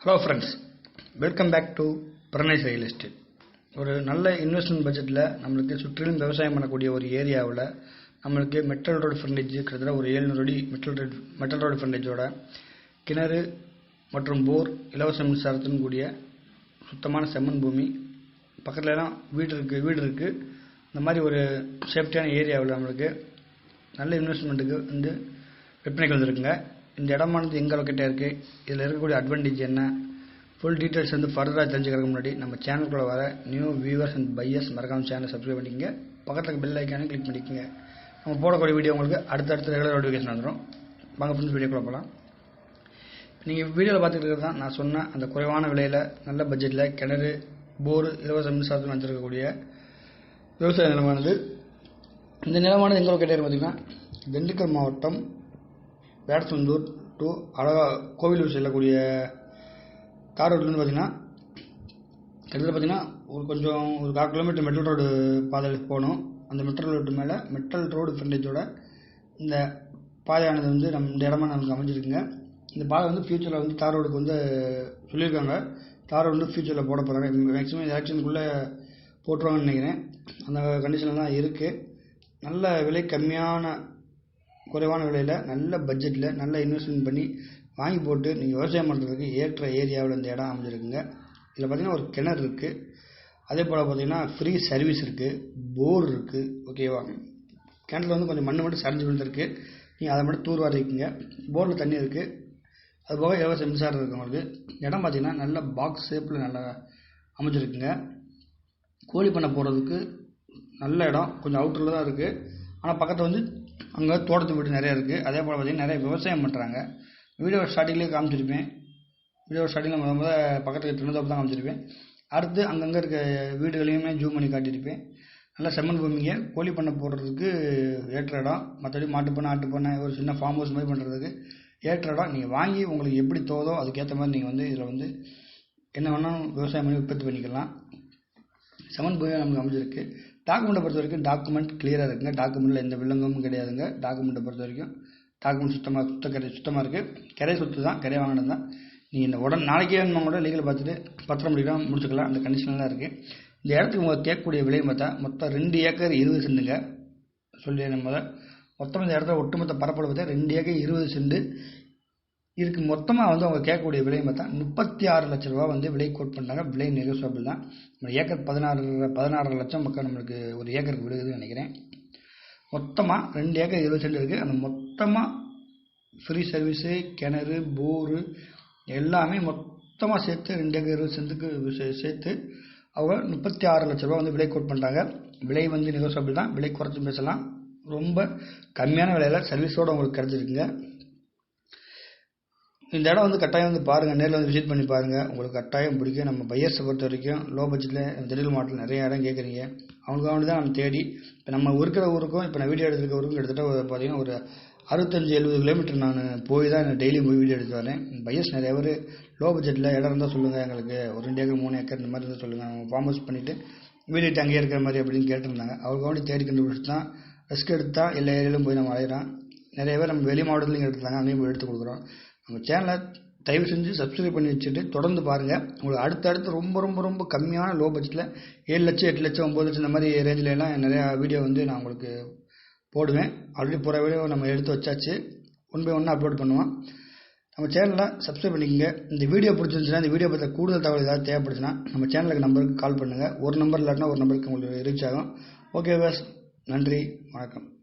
Hello friends welcome back to Pranesh real estate ஒரு நல்ல investment பட்ஜெட்டில் நம்மளுக்கு சுற்றிலும் விவசாயம் பண்ணக்கூடிய ஒரு ஏரியாவில் நம்மளுக்கு மெட்டல் ரோடு ஃப்ரண்டேஜ் கிட்டத்தட்ட ஒரு ஏழ்நூறு அடி மெட்டல் ரோடு மெட்டல் ரோடு ஃப்ரண்டேஜோட கிணறு மற்றும் போர் இலவச மின்சாரத்துடன் கூடிய சுத்தமான செம்மண் பூமி. பக்கத்துலலாம் வீடு இருக்குது வீடு இருக்குது இந்த மாதிரி ஒரு சேஃப்டியான ஏரியாவில் நம்மளுக்கு நல்ல இன்வெஸ்ட்மெண்ட்டுக்கு வந்து விற்பனைக்கு வந்துருக்குங்க இந்த இடமானது எங்கே கிட்டே இருக்குது இதில் இருக்கக்கூடிய அட்வான்டேஜ் என்ன? ஃபுல் டீட்டெயில்ஸ் வந்து ஃபர்தராக தெரிஞ்சுக்கிறதுக்கு முன்னாடி நம்ம சேனலுக்குள்ள வர நியூ வியூவர்ஸ் அண்ட் பையர்ஸ் மறக்காமல் சேனலை சப்ஸ்கிரைப் பண்ணிக்கங்க. பக்கத்தில் பெல் ஐக்கானே கிளிக் பண்ணிக்கங்க. நம்ம போடக்கூடிய வீடியோ உங்களுக்கு அடுத்தடுத்த ரெகுலர் நோட்டிஃபிகேஷன் வந்துடும் வாங்க ஃப்ரெண்ட்ஸ் வீடியோக்குள்ள போகலாம் நீங்கள் வீடியோவில் பார்த்துட்டு தான் நான் சொன்ன அந்த குறைவான விலையில் நல்ல பட்ஜெட்டில் கிணறு போர் இலவச மின்சாரத்தில் வந்திருக்கக்கூடிய விவசாய நிலமானது. இந்த நிலமானது எங்கே கிட்டே பார்த்தீங்கன்னா? திண்டுக்கல் மாவட்டம் வேடசந்தூர் டு அழகா கோவிலூர் செல்லக்கூடிய தார் ரோட்லேருந்து பார்த்தீங்கன்னா கிட்டத்தட்ட பார்த்தீங்கன்னா ஒரு கொஞ்சம் ஒரு கால் கிலோமீட்டர் மெட்டல் ரோடு பாதையில் போகணும். அந்த மெட்ரல் ரோடு மேலே மெட்டல் ரோடு ஃப்ரண்டேஜோட இந்த பாதையானது வந்து நம்ம இந்த இடமா நமக்கு அமைஞ்சிருக்குங்க. இந்த பாதை வந்து ஃப்யூச்சரில் வந்து தார் ரோடுக்கு வந்து சொல்லியிருக்காங்க. தார் ரோடு வந்து ஃப்யூச்சரில் போட போகிறாங்க மேக்ஸிமம் எலெக்ஷனுக்குள்ளே போட்டுருவாங்கன்னு நினைக்கிறேன். அந்த கண்டிஷனில் தான் இருக்குது நல்ல விலை கம்மியான குறைவான விலையில் நல்ல பட்ஜெட்டில் நல்ல இன்வெஸ்ட்மெண்ட் பண்ணி வாங்கி போட்டு நீங்கள் விவசாயம் பண்ணுறதுக்கு ஏற்ற ஏரியாவில் இந்த இடம் அமைஞ்சிருக்குங்க. இதில் பார்த்தீங்கன்னா ஒரு கிணறு இருக்குது அதே போல் பார்த்தீங்கன்னா ஃப்ரீ சர்வீஸ் இருக்குது போர் இருக்குது ஓகேவா கிணத்துல வந்து கொஞ்சம் மண் மட்டும் சரிஞ்சு விழுந்துருக்கு. நீங்கள் அதை மட்டும் தூர் வாரிக்குங்க போரில் தண்ணி இருக்குது அது போக இலவச மின்சாரம் இருக்குது உங்களுக்கு. இடம் பார்த்தீங்கன்னா நல்ல பாக்ஸ் ஷேப்பில் நல்லா அமைஞ்சிருக்குங்க. கோழி பண்ணை போடுறதுக்கு நல்ல இடம். கொஞ்சம் அவுட்டரில் தான் இருக்குது ஆனால் பக்கத்தில் வந்து அங்கே தோட்டத்து வீடு நிறையா இருக்குது அதே போல் பார்த்திங்கன்னா நிறைய விவசாயம் பண்ணுறாங்க வீடியோ ஸ்டார்டிங்லேயே காமிச்சிருப்பேன். வீடியோ ஸ்டார்டிங்கில் முத முத பக்கத்தில் திருநதோப்பு தான் காமிச்சிருப்பேன். அடுத்து அங்கங்கே இருக்க வீடுகளையுமே ஜூம் பண்ணி காட்டியிருப்பேன். நல்லா செம்மண் பூமிங்க. கோழி பண்ணை போடுறதுக்கு ஏற்ற இடம். மற்றபடி மாட்டு பண்ணை ஆட்டு பண்ணை ஒரு சின்ன ஃபார்ம் ஹவுஸ் மாதிரி பண்ணுறதுக்கு ஏற்ற இடம். நீங்கள் வாங்கி உங்களுக்கு எப்படி தோதோ அதுக்கேற்ற மாதிரி நீங்கள் வந்து இதில் வந்து என்ன வேணாலும் விவசாயம் பண்ணி உற்பத்தி பண்ணிக்கலாம். செம்மண் பூமியாக நமக்கு அமைஞ்சிருக்கு. டாக்குமெண்ட்டை பொறுத்த வரைக்கும் டாக்குமெண்ட் கிளியராக இருக்குங்க. டாக்குமெண்ட்டில் எந்த வில்லங்கமும் கிடையாதுங்க. டாக்குமெண்ட்டை பொறுத்த வரைக்கும் டாக்குமெண்ட் சுத்தமாக சுத்த கரை சுத்தமாக இருக்குது கரை சொத்து தான் கரை வாங்கினது தான். நீங்கள் இந்த உடனே நாளைக்கே வேணுமா கூட லீகல் பார்த்துட்டு பத்திரம் முடிக்கலாம் முடிச்சுக்கலாம். அந்த கண்டிஷன்லாம் இருக்குது இந்த இடத்துக்கு முதல் கேட்கக்கூடிய விலையும் பார்த்தா மொத்தம் ரெண்டு ஏக்கர் இருபது சென்ட்டுங்க சொல்லி முதல் மொத்தம் இந்த இடத்துல ஒட்டுமொத்த பரப்பளவு பார்த்தா ரெண்டு ஏக்கர் இருபது செண்டு இதுக்கு மொத்தமாக வந்து அவங்க கேட்கக்கூடிய விலையை பார்த்தா முப்பத்தி ஆறு லட்ச ரூபா வந்து விலை கோட் பண்ணுறாங்க விலை நெகோசியபிள் தான். நம்ம ஏக்கர் பதினாறு பதினாறு லட்சம் பக்கம் நம்மளுக்கு ஒரு ஏக்கருக்கு விழுகுதுன்னு நினைக்கிறேன். மொத்தமாக ரெண்டு ஏக்கர் இருபது சென்ட் இருக்குது அந்த மொத்தமாக ஃப்ரீ சர்வீஸு கிணறு போரு எல்லாமே மொத்தமாக சேர்த்து ரெண்டு ஏக்கர் இருபது சென்ட்டுக்கு சேர்த்து அவங்க முப்பத்தி ஆறு லட்ச ரூபா வந்து விலை கோட் பண்ணுறாங்க விலை வந்து நெகோசியபிள் தான். விலை குறைச்சி பேசலாம். ரொம்ப கம்மியான விலையில் சர்வீஸோடு உங்களுக்கு கிடச்சிருக்குங்க. இந்த இடம் வந்து கட்டாயம் வந்து பாருங்கள் நேரில் வந்து விசிட் பண்ணி பாருங்கள் உங்களுக்கு கட்டாயம் பிடிக்கும். நம்ம பையர்ஸை பொறுத்த வரைக்கும் லோ பட்ஜெட்டில் திடீர் மாவட்டத்தில் நிறைய இடம் கேட்குறீங்க அவங்களுக்காக தான் நம்ம தேடி. இப்போ நம்ம இருக்கிற ஊருக்கும் இப்போ நான் வீடியோ எடுத்துருக்க ஊருக்கும் கிட்டத்தட்ட ஒரு பார்த்தீங்கன்னா ஒரு அறுபத்தஞ்சு எழுபது கிலோமீட்டர் நான் போய் தான் நான் டெய்லி போய் வீடியோ எடுத்து வரேன். பையர்ஸ் நிறைய பேர் லோ பட்ஜெட்டில் இடம் இருந்தால் சொல்லுங்கள் எங்களுக்கு ஒரு ரெண்டு ஏக்கர் மூணு ஏக்கர் இந்த மாதிரி இருந்தால் சொல்லுங்கள் அவங்க ஃபார்ம் ஹவுஸ் பண்ணிவிட்டு வீடு அங்கேயே இருக்கிற மாதிரி அப்படின்னு கேட்டிருந்தாங்க. அவங்களுக்காக தேடி கண்டுபிடிச்சி தான் ரிஸ்க் எடுத்தால் எல்லா ஏரியாலும் போய் நம்ம அலையிறோம் நிறைய பேர் நம்ம வெளி மாவட்டத்துலையும் எடுத்துருந்தாங்க அங்கேயும் போய் எடுத்து கொடுக்குறோம். நம்ம சேனலை தயவு செஞ்சு சப்ஸ்கிரைப் பண்ணி வச்சுட்டு தொடர்ந்து பாருங்கள் உங்களுக்கு அடுத்தடுத்து ரொம்ப ரொம்ப ரொம்ப கம்மியான லோ பட்ஜெட்டில் ஏழு லட்சம் எட்டு லட்சம் ஒம்பது லட்சம் இந்த மாதிரி ரேஞ்சில் எல்லாம் நிறையா வீடியோ வந்து நான் உங்களுக்கு போடுவேன். ஆல்ரெடி போகிற வீடியோ நம்ம எடுத்து வச்சாச்சு. ஒன் பை ஒன்னாக அப்லோட் பண்ணுவோம். நம்ம சேனலில் சப்ஸ்கிரைப் பண்ணிக்கோங்க. இந்த வீடியோ பிடிச்சிருந்துச்சுன்னா இந்த வீடியோ பற்றி கூடுதல் தகவல் ஏதாவது தேவைப்படுச்சுன்னா நம்ம சேனலுக்கு நம்பருக்கு கால் பண்ணுங்கள் ஒரு நம்பர் இல்லாட்டினா ஒரு நம்பருக்கு உங்களுக்கு ரீச் ஆகும். ஓகே பஸ் நன்றி. வணக்கம்.